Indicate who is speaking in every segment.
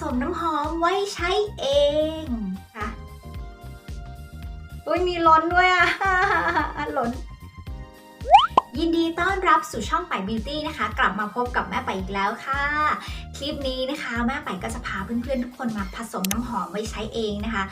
Speaker 1: สมน้ำหอมไว้ใช้เองค่ะอุ้ยมีล้นด้วยอะล้นยินดีต้อนรับสู่ช่องไปบิวตี้นะคะ กลับมาพบกับแม่ไปอีกแล้วค่ะ คลิปนี้นะคะแม่ไปก็จะพาเพื่อนๆทุกคนมาผสมน้ำหอมไว้ใช้เองนะคะ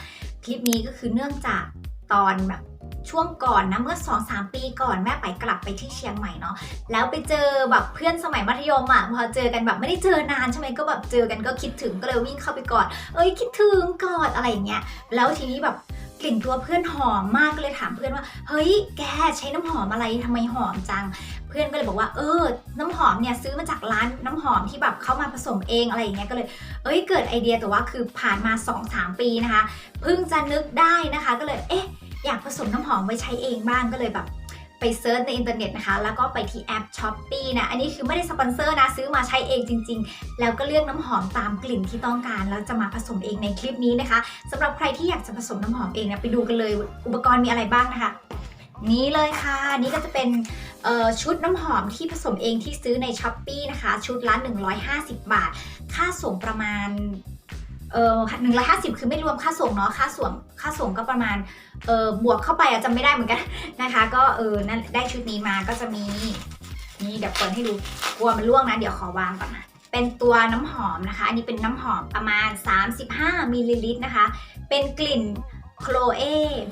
Speaker 1: คลิปนี้ก็คือเนื่องจากตอนแบบ ช่วงก่อนนะเมื่อ 2-3 ปีก่อนแม่ไปกลับไปที่เชียงใหม่เนาะแล้วไปเจอแบบเพื่อนสมัยมัธยมอะพอเจอกันแบบไม่ได้เจอนานใช่ไหมก็แบบเจอกันก็คิดถึงก็เลยวิ่งเข้าไปกอดเอ้ยคิดถึงกอดอะไรอย่างเงี้ยแล้วทีนี้แบบกลิ่นตัวเพื่อนหอมมากก็เลยถามเพื่อนว่า เฮ้ย แกใช้น้ำหอมอะไรทำไมหอมจัง เพื่อนก็เลยบอกว่า เออ น้ำหอมเนี่ยซื้อมาจากร้านน้ำหอมที่แบบเขามาผสมเองอะไรอย่างเงี้ยก็เลย เอ้ย เกิดไอเดียแต่ว่าคือผ่านมา 2-3 ปีนะคะ เพิ่งจะนึกได้นะคะก็เลย เอ๊ะ อยากผสมน้ำหอมไว้ใช้เองบ้างก็เลยแบบไปเซิร์ชในอินเทอร์เน็ตนะคะ แล้วก็ไปที่แอป s h อ p e e นะ อันนี้คือไม่ได้สปอนเซอร์นะ ซื้อมาใช้เองจริง ๆ แล้วก็เลือกน้ำหอมตามกลิ่นที่ต้องการ แล้วจะมาผสมเองในคลิปนี้นะคะสำหรับใครที่อยากจะผสมน้ำหอมเองนะไปดูกันเลยอุปกรณ์มีอะไรบ้างนะคะ นี่เลยค่ะ นี่ก็จะเป็นชุดน้ำหอมที่ผสมเองที่ซื้อใน s h อ p e e นะคะ ชุดละ150 บาท ค่าส่งประมาณ เออหนึ่งร้อยห้าสิบคือไม่รวมค่าส่งเนาะค่าส่งค่าส่งก็ประมาณเออบวกเข้าไปอะจำไม่ได้เหมือนกันนะคะ ก็เออนั่นได้ชุดนี้มาก็จะมีนี่เดี๋ยวเปิดให้ดูกลัวมันล่วงนะ เดี๋ยวขอวางก่อนนะเป็นตัวน้ำหอมนะคะ อันนี้เป็นน้ำหอมประมาณ 35มิลลิลิตรนะคะ เป็นกลิ่นโคลเอ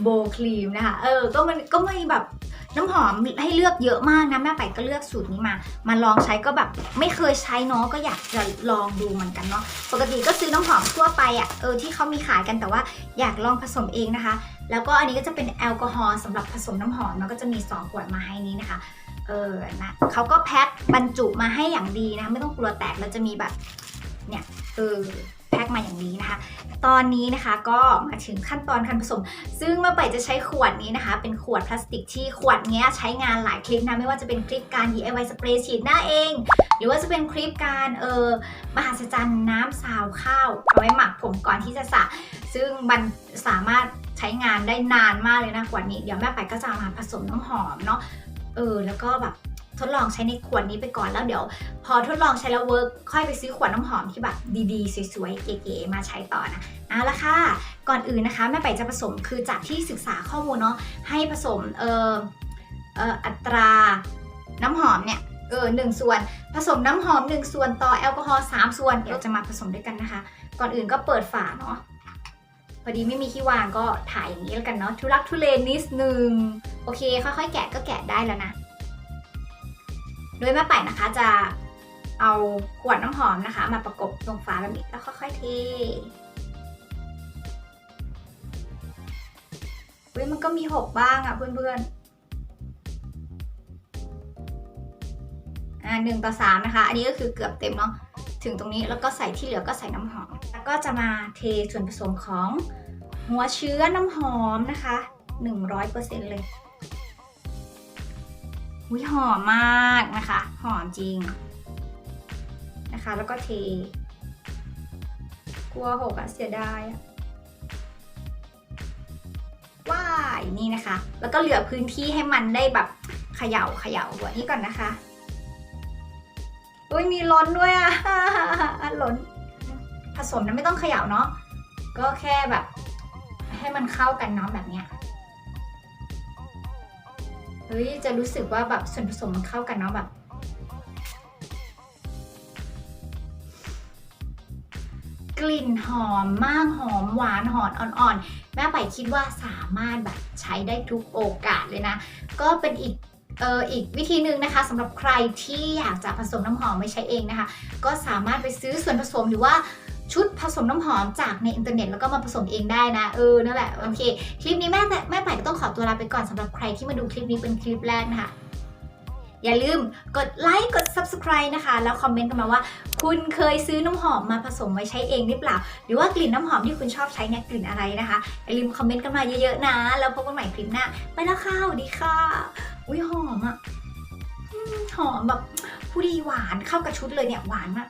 Speaker 1: โบครีมนะคะ เออ ก็มันก็ไม่แบบ น้ำหอมให้เลือกเยอะมากนะแม่ไปก็เลือกสูตรนี้มา มาลองใช้ก็แบบไม่เคยใช้เนาะก็อยากจะลองดูเหมือนกันเนาะปกติก็ซื้อน้ำหอมทั่วไปอะ่ะเออที่เขามีขายกันแต่ว่าอยากลองผสมเองนะคะ แล้วก็อันนี้ก็จะเป็นแอลกอฮอล์สำหรับผสมน้ำหอมแล้วก็จะมี2ขวดมาให้นี้นะคะเออนะเขาก็แพ็คบรรจุมาให้อย่างดีนะ ไม่ต้องกลัวแตกแล้วจะมีแบบเนี่ยเออ พ็คมาอย่างนี้นะคะ ตอนนี้นะคะก็มาถึงขั้นตอนการผสม ซึ่งเมื่อไปจะใช้ขวดนี้นะคะ เป็นขวดพลาสติกที่ขวดเนี้ยใช้งานหลายคลิปนะไม่ว่าจะเป็นคลิปการ DIY สเปรย์ฉีดหน้าเอง หรือว่าจะเป็นคลิปการเออมหัศจรรย์น้ำซาวข้าวเอาไว้หมักผมก่อนที่จะสระซึ่งมันสามารถใช้งานได้นานมากเลยนะขวดนี้ เดี๋ยวแม่ไปก็จะมาผสมน้ำหอมเนาะเออแล้วก็แบบ ทดลองใช้ในขวดนี้ไปก่อนแล้วเดี๋ยว พอทดลองใช้แล้วเวิร์กค่อยไปซื้อขวดน้ำหอมที่แบบดีๆ สวยๆ เก๋ๆมาใช้ต่อนะเอาละค่ะ ก่อนอื่นนะคะแม่ไปจะผสมคือจากที่ศึกษาข้อมูลเนาะให้ผสมเออเอออัตราน้ำหอมเนี่ยเออหนึ่งส่วน ผสมน้ำหอม 1 ส่วนต่อแอลกอฮอล์3ส่วนเดี๋ยวจะมาผสมด้วยกันนะคะ ก่อนอื่นก็เปิดฝาเนาะพอดีไม่มีที่วางก็ถ่ายอย่างนี้แล้วกันเนาะทุลักทุเลนิดนึงโอเค ค่อยๆแกะก็แกะได้แล้วนะ โดยแม่ไป่นะคะจะเอาขวดน้ำหอมนะคะ มาประกบตรงฝาแบบนี้แล้วค่อยๆเทเฮ้ยมันก็มีหกบ้างอะเพื่อนๆอ่าหนึ่งต่อสามนะคะ อันนี้ก็คือเกือบเต็มเนาะถึงตรงนี้แล้วก็ใส่ที่เหลือก็ใส่น้ำหอม แล้วก็จะมาเทส่วนผสมของหัวเชื้อน้ำหอมนะคะ 100%เลย อุ้ยหอมมากนะคะ หอมจริงนะคะ แล้วก็เท กลัวหกอะเสียดายอะว้ายนี่นะคะ แล้วก็เหลือพื้นที่ให้มันได้แบบเขย่าเขย่าหัวนี้ก่อนนะคะอุ้ยมีล้นด้วยอะล้น ผสมนะไม่ต้องเขย่าเนาะก็แค่แบบ ให้มันเข้ากันเนาะแบบเนี้ย เฮ้ยจะรู้สึกว่าแบบส่วนผสมมันเข้ากันเนาะแบบ กลิ่นหอมมากหอมหวานหอนอ่อนๆ แม่ไปคิดว่าสามารถแบบใช้ได้ทุกโอกาสเลยนะ ก็เป็นอีกเอออีกวิธีหนึ่งนะคะสำหรับใครที่อยากจะผสมน้ำหอมไม่ใช้เองนะคะ ก็สามารถไปซื้อส่วนผสมหรือว่า ชุดผสมน้ำหอมจากในอินเทอร์เน็ตแล้วก็มาผสมเองได้นะ เออ นั่นแหละ โอเค คลิปนี้แม่แต่แม่ไปก็ต้องขอตัวลาไปก่อนสำหรับใครที่มาดูคลิปนี้เป็นคลิปแรกนะคะ อย่าลืมกดไลค์กด subscribe นะคะ แล้วคอมเมนต์กันมาว่า คุณเคยซื้อน้ำหอมมาผสมไว้ใช้เองหรือเปล่า หรือว่ากลิ่นน้ำหอมที่คุณชอบใช้เนี่ยกลิ่นอะไรนะคะ อย่าลืมคอมเมนต์กันมาเยอะๆนะ แล้วพบกันใหม่คลิปหน้า ไปแล้วค่ะสวัสดีค่ะ อุ้ยหอมอะหอมแบบผู้ดีหวานเข้ากับชุดเลยเนี่ยหวานมาก